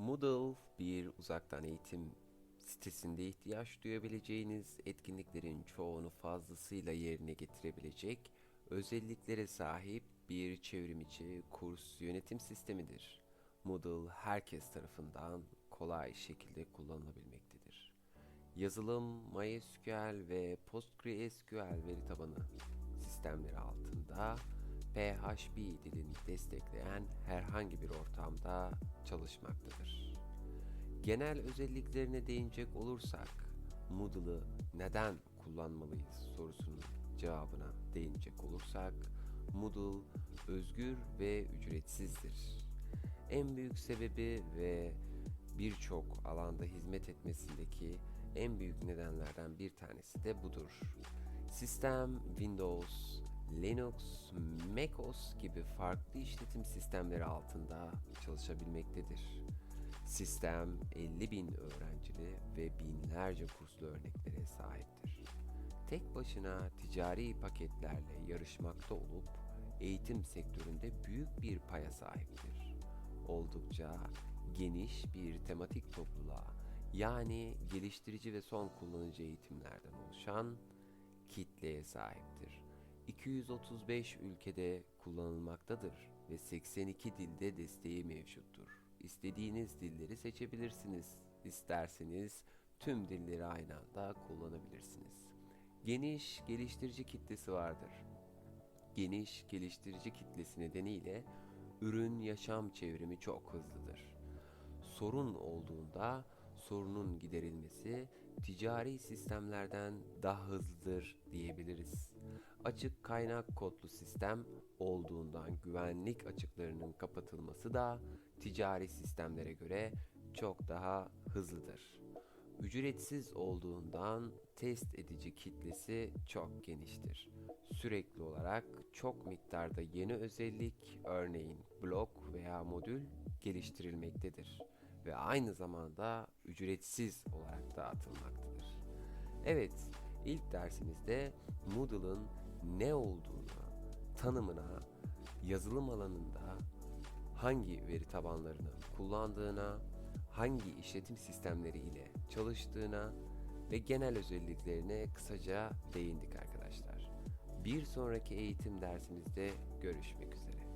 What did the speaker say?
Moodle bir uzaktan eğitim sitesinde ihtiyaç duyabileceğiniz etkinliklerin çoğunu fazlasıyla yerine getirebilecek özelliklere sahip bir çevrimiçi kurs yönetim sistemidir. Moodle herkes tarafından kolay şekilde kullanılabilmektedir. Yazılım, MySQL ve PostgreSQL veri tabanı sistemleri altında PHP dilini destekleyen herhangi bir ortamda çalışmaktadır. Genel özelliklerine değinecek olursak, Moodle'ı neden kullanmalıyız sorusunun cevabına değinecek olursak, Moodle özgür ve ücretsizdir. En büyük sebebi ve birçok alanda hizmet etmesindeki en büyük nedenlerden bir tanesi de budur. Sistem Windows, Linux, macOS gibi farklı işletim sistemleri altında çalışabilmektedir. Sistem 50 bin öğrencili ve binlerce kurslu örneklere sahiptir. Tek başına ticari paketlerle yarışmakta olup eğitim sektöründe büyük bir paya sahiptir. Oldukça geniş bir tematik topluluğa yani geliştirici ve son kullanıcı eğitimlerden oluşan kitleye sahiptir. 235 ülkede kullanılmaktadır ve 82 dilde desteği mevcuttur. İstediğiniz dilleri seçebilirsiniz. İsterseniz tüm dilleri aynı anda kullanabilirsiniz. Geniş geliştirici kitlesi vardır. Geniş geliştirici kitlesi nedeniyle ürün yaşam çevrimi çok hızlıdır. Sorun olduğunda sorunun giderilmesi ticari sistemlerden daha hızlıdır diyebiliriz. Açık kaynak kodlu sistem olduğundan güvenlik açıklarının kapatılması da ticari sistemlere göre çok daha hızlıdır. Ücretsiz olduğundan test edici kitlesi çok geniştir. Sürekli olarak çok miktarda yeni özellik, örneğin blok veya modül geliştirilmektedir ve aynı zamanda ücretsiz olarak dağıtılmaktadır. Evet, ilk dersimizde Moodle'ın ne olduğuna, tanımına, yazılım alanında hangi veri tabanlarını kullandığına, hangi işletim sistemleri ile çalıştığına ve genel özelliklerine kısaca değindik arkadaşlar. Bir sonraki eğitim dersimizde görüşmek üzere.